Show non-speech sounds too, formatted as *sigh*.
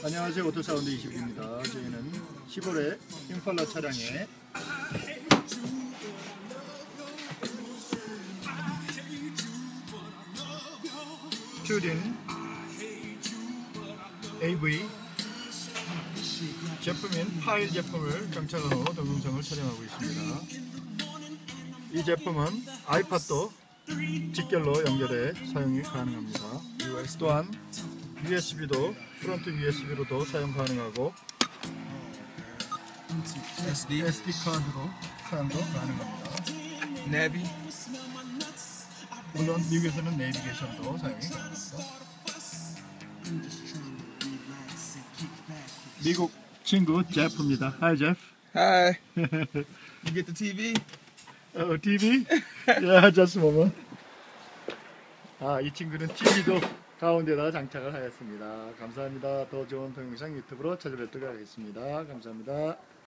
안녕하세요 오토사운드 20입니다. 저희는 시골의 임팔라 차량에 튜린 AV 제품인 파일 제품을 후 동영상을 촬영하고 있습니다. 이 제품은 아이팟도 직결로 연결해 사용이 가능합니다. 또한 USB도 프론트 USB로도 사용 가능하고 SD, SD 카드로 사용도 가능합니다. Navi, 물론 미국에서는 내비게이션도 사용이 가능합니다. 미국 친구 제프입니다. Hi Jeff. Hi. *laughs* you get the TV? 어, TV? yeah, just a moment. 아, 이 친구는 TV도 가운데다 장착을 하였습니다. 감사합니다. 더 좋은 동영상 유튜브로 찾아뵙도록 하겠습니다. 감사합니다.